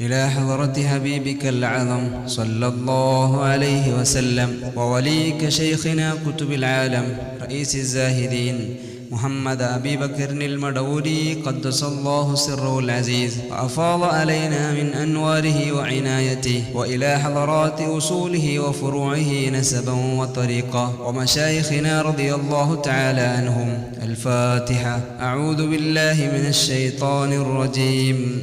إلى حضرة حبيبك العظم صلى الله عليه وسلم ووليك شيخنا كتب العالم رئيس الزاهدين محمد أبي بكر المدوري قدس الله سره العزيز وأفاض علينا من أنواره وعنايته وإلى حضرات أصوله وفروعه نسبا وطريقا ومشايخنا رضي الله تعالى عنهم. الفاتحة. أعوذ بالله من الشيطان الرجيم.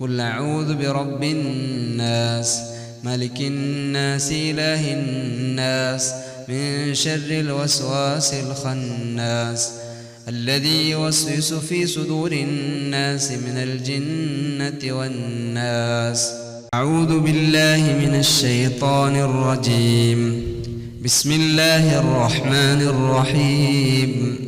قل أعوذ برب الناس ملك الناس إله الناس من شر الوسواس الخناس الذي يوسوس في صدور الناس من الجنة والناس. أعوذ بالله من الشيطان الرجيم. بسم الله الرحمن الرحيم.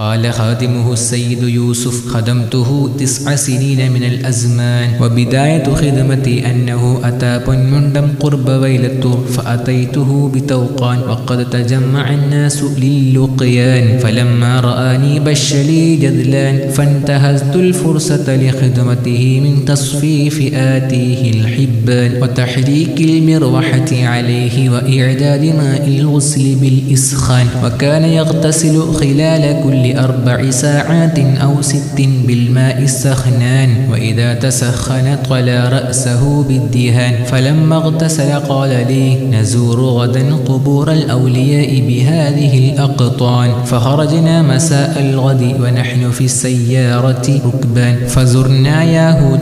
قال خادمه السيد يوسف خدمته تسع سنين من الأزمان وبداية خدمتي أنه أتى بنمندم قرب ويلتور فأتيته بتوقان وقد تجمع الناس للقيان فلما رآني بش لي جذلان فانتهزت الفرصة لخدمته من تصفيف آتيه الحبان وتحريك المروحة عليه وإعداد ماء الغسل بالإسخان وكان يغتسل خلال كل أربع ساعات أو ست بالماء السخنان وإذا تسخن طلى رأسه بالدهان فلما اغتسل قال لي نزور غدا قبور الأولياء بهذه الأقطان. فخرجنا مساء الغد ونحن في السيارة ركبان. فزرنا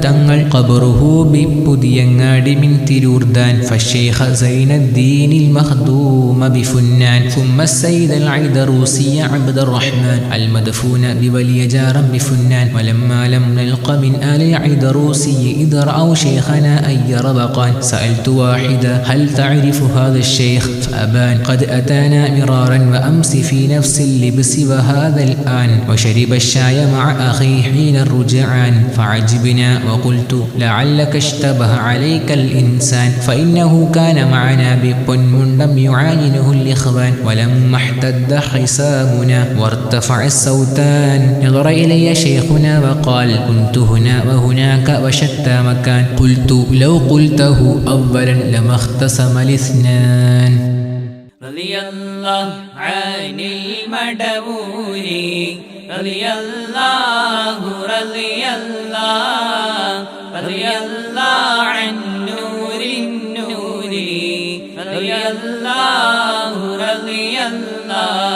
تنغل قبره ببدينغاد من تلوردان. فالشيخ زين الدين المخدوم بفنان. ثم السيد العيدروسي عبد الرحمن. المدفون بولي جارا بفنان ولما لم نلق من آل عيدروسي إذ رأوا شيخنا أي ربقان. سألت واحدا هل تعرف هذا الشيخ؟ فأبان قد أتانا مرارا وأمس في نفس اللبس وهذا الآن. وشرب الشاي مع أخي حين الرجعان. فعجبنا وقلت لعلك اشتبه عليك الإنسان. فإنه كان معنا ببن لم يعاينه الإخوان. ولما احتد حسابنا وارتفع الصوتان نظر إلي شيخنا وقال كنت هنا وهناك وشتى مكان. قلت لو قلته أولا لما اختصم الاثنان. رضي الله عن المدبور رضي الله رضي الله رضي الله عن نور النور رضي الله رضي الله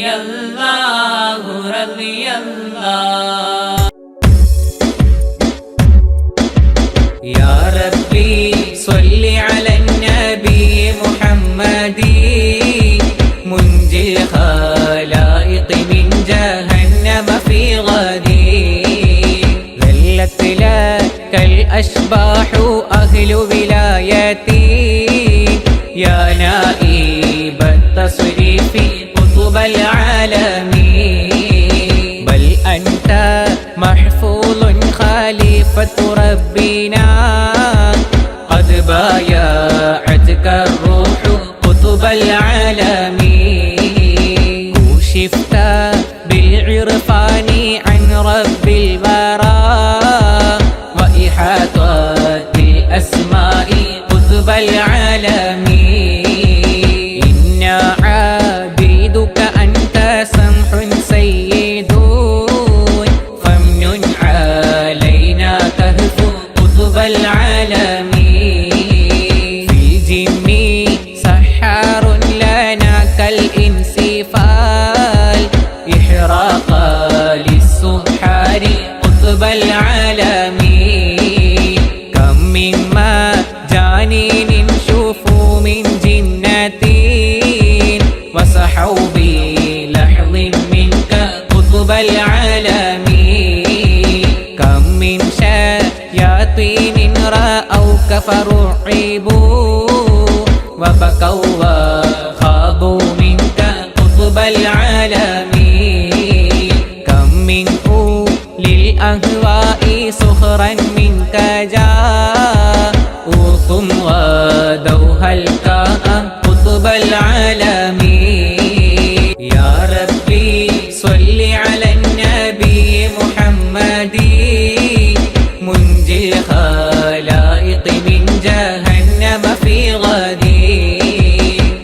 رضي الله رضي الله. يا ربي صل على النبي محمد. منجي الخلائق من جهنم في غدي ذلت لك الأشباح أهل ولايتي. يا نائب التصريف ربنا قد بايع رب العالمين. كم من شياطين رأوك فرعبوا وبكوا وخاضوا منك قطب العالمين. كم من أولي الأهواء سخرا من